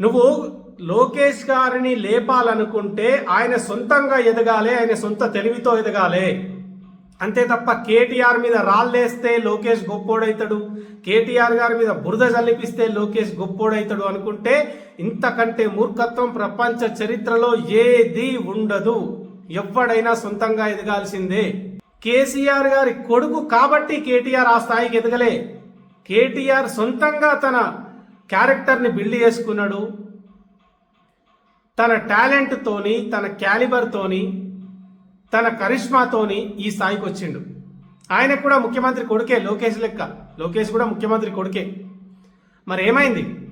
నువ్వు లోకేష్ గారిని లేపాలనుకుంటే ఆయన సొంతంగా ఎదగాలి ఆయన సొంత తెలివితో ఎదగాలి. అంతే తప్ప కేటీఆర్ మీద రాళ్ళేస్తే లోకేష్ గొప్పోడైతాడు. కేటీఆర్ గారి మీద బురద జల్లిపిస్తే లోకేష్ గొప్పోడైతాడు అనుకుంటే ఇంతకంటే మూర్ఖత్వం ప్రపంచ చరిత్రలో ఏది ఉండదు. ఎవడైనా సొంతంగా ఎదగాల్సిందే. కేసీఆర్ గారి కొడుకు కాబట్టి కేటీఆర్ ఆ స్థాయికి ఎదగలే. కేటీఆర్ సొంతంగా తన క్యారెక్టర్ని బిల్డ్ చేసుకున్నాడు. తన టాలెంట్తోని తన క్యాలిబర్తోని తన కరిష్మాతోని ఈ స్థాయికి వచ్చిండు. ఆయన కూడా ముఖ్యమంత్రి కొడుకే లోకేష్ లెక్క. లోకేష్ కూడా ముఖ్యమంత్రి కొడుకే. మరి ఏమైంది?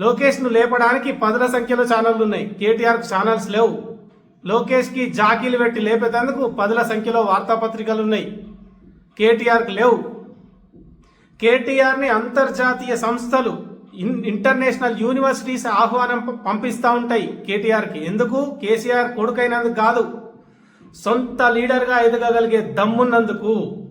లోకేష్ను లేపడానికి పదుల సంఖ్యలో ఛానళ్ళు ఉన్నాయి. కేటీఆర్కు ఛానల్స్ లేవు. లోకేష్కి జాకీలు పెట్టి లేపేటందుకు పదుల సంఖ్యలో వార్తాపత్రికలు ఉన్నాయి. కేటీఆర్కి లేవు. కేటీఆర్ని అంతర్జాతీయ సంస్థలు ఇంటర్నేషనల్ యూనివర్సిటీస్ ఆహ్వానం పంపిస్తూ ఉంటాయి కేటీఆర్కి. ఎందుకు? కేసీఆర్ కొడుకైనందుకు కాదు. సొంత లీడర్గా ఎదగగలిగే దమ్మున్నందుకు.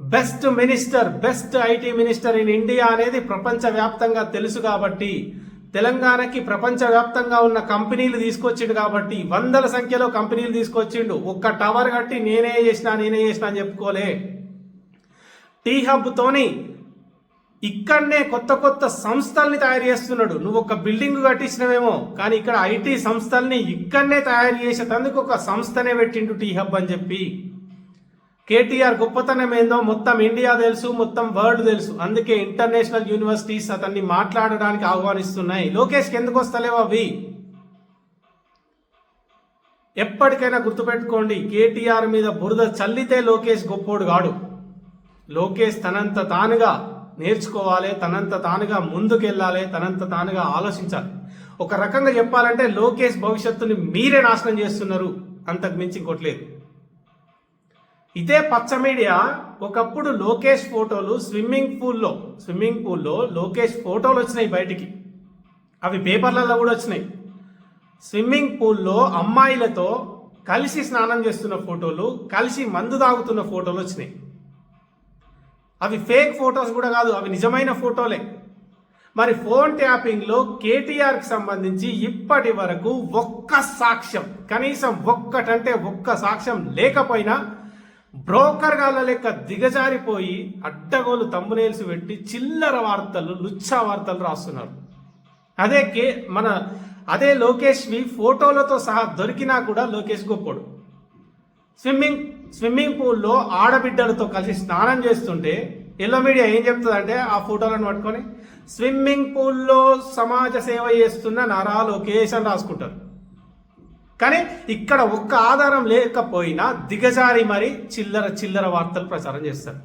Best minister best IT minister in India అనేది ప్రపంచవ్యాప్తంగా తెలుసు కాబట్టి తెలంగాణకి ప్రపంచవ్యాప్తంగా ఉన్న కంపెనీలు తీసుకొచ్చిండు కాబట్టి వందల సంఖ్యలో కంపెనీలు తీసుకొచ్చిండు. ఒక్క టవర్ కట్టి నేనే చేసిన నేనే చేసిన అని చెప్పుకోలే. టీ హబ్తోని ఇక్కడనే కొత్త కొత్త సంస్థల్ని తయారు చేస్తున్నాడు. నువ్వు ఒక బిల్డింగ్ కట్టించినవేమో కానీ ఇక్కడ ఐటీ సంస్థల్ని ఇక్కడనే తయారు చేసేటందుకు ఒక సంస్థనే పెట్టిండు టీ హబ్ అని చెప్పి. కేటీఆర్ గొప్పతనం ఏందో మొత్తం ఇండియా తెలుసు మొత్తం వరల్డ్ తెలుసు. అందుకే ఇంటర్నేషనల్ యూనివర్సిటీస్ అతన్ని మాట్లాడడానికి ఆహ్వానిస్తున్నాయి. లోకేష్కి ఎందుకు వస్తలేవు అవి? ఎప్పటికైనా గుర్తుపెట్టుకోండి కేటీఆర్ మీద బురద చల్లితే లోకేష్ గొప్పోడు కాడు. లోకేష్ తనంత తానుగా నేర్చుకోవాలి తనంత తానుగా ముందుకెళ్ళాలి తనంత తానుగా ఆలోచించాలి. ఒక రకంగా చెప్పాలంటే లోకేష్ భవిష్యత్తుని మీరే నాశనం చేస్తున్నారు అంతకు మించి ఇంకోట్లేదు ఇదే పచ్చ మీడియా ఒకప్పుడు లోకేష్ ఫోటోలు స్విమ్మింగ్ పూల్లో స్విమ్మింగ్ పూల్లో లోకేష్ ఫోటోలు వచ్చినాయి బయటికి. అవి పేపర్లలో కూడా వచ్చినాయి. స్విమ్మింగ్ పూల్లో అమ్మాయిలతో కలిసి స్నానం చేస్తున్న ఫోటోలు కలిసి మందు తాగుతున్న ఫోటోలు వచ్చినాయి. అవి ఫేక్ ఫోటోస్ కూడా కాదు అవి నిజమైన ఫోటోలే. మరి ఫోన్ ట్యాపింగ్లో కేటీఆర్కి సంబంధించి ఇప్పటి వరకు ఒక్క సాక్ష్యం కనీసం ఒక్కటంటే ఒక్క సాక్ష్యం లేకపోయినా బ్రోకర్ గాల లెక్క దిగజారిపోయి అడ్డగోలు తమ్మునేల్సి పెట్టి చిల్లర వార్తలు లుచ్చా వార్తలు రాస్తున్నారు. అదే కే మన అదే లోకేష్వి ఫోటోలతో సహా దొరికినా కూడా లోకేష్ గొప్పోడు. స్విమ్మింగ్ స్విమ్మింగ్ పూల్లో ఆడబిడ్డలతో కలిసి స్నానం చేస్తుంటే ఎల్లో మీడియా ఏం చెప్తుందంటే ఆ ఫోటోలను పట్టుకొని స్విమ్మింగ్ పూల్లో సమాజ సేవ చేస్తున్న నారా లోకేష్ అని రాసుకుంటారు. కానీ ఇక్కడ ఒక్క ఆధారం లేకపోయినా దిగజారి మరి చిల్లర చిల్లర వార్తలు ప్రచారం చేస్తారు.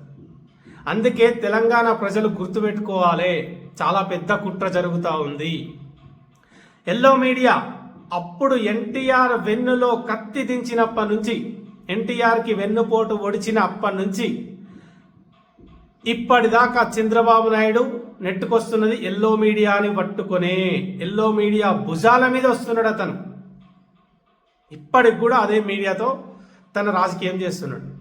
అందుకే తెలంగాణ ప్రజలు గుర్తుపెట్టుకోవాలి. చాలా పెద్ద కుట్ర జరుగుతూ ఉంది. ఎల్లో మీడియా అప్పుడు ఎన్టీఆర్ వెన్నులో కత్తి దించినప్పటి నుంచి ఎన్టీఆర్కి వెన్నుపోటు ఒడిచిన అప్పటి నుంచి ఇప్పటిదాకా చంద్రబాబు నాయుడు నెట్టుకొస్తున్నది ఎల్లో మీడియాని పట్టుకునే ఎల్లో మీడియా భుజాల మీద వస్తున్నాడు అతను. ఇప్పటికి కూడా అదే మీడియాతో తన రాజకీయం చేస్తున్నాడు.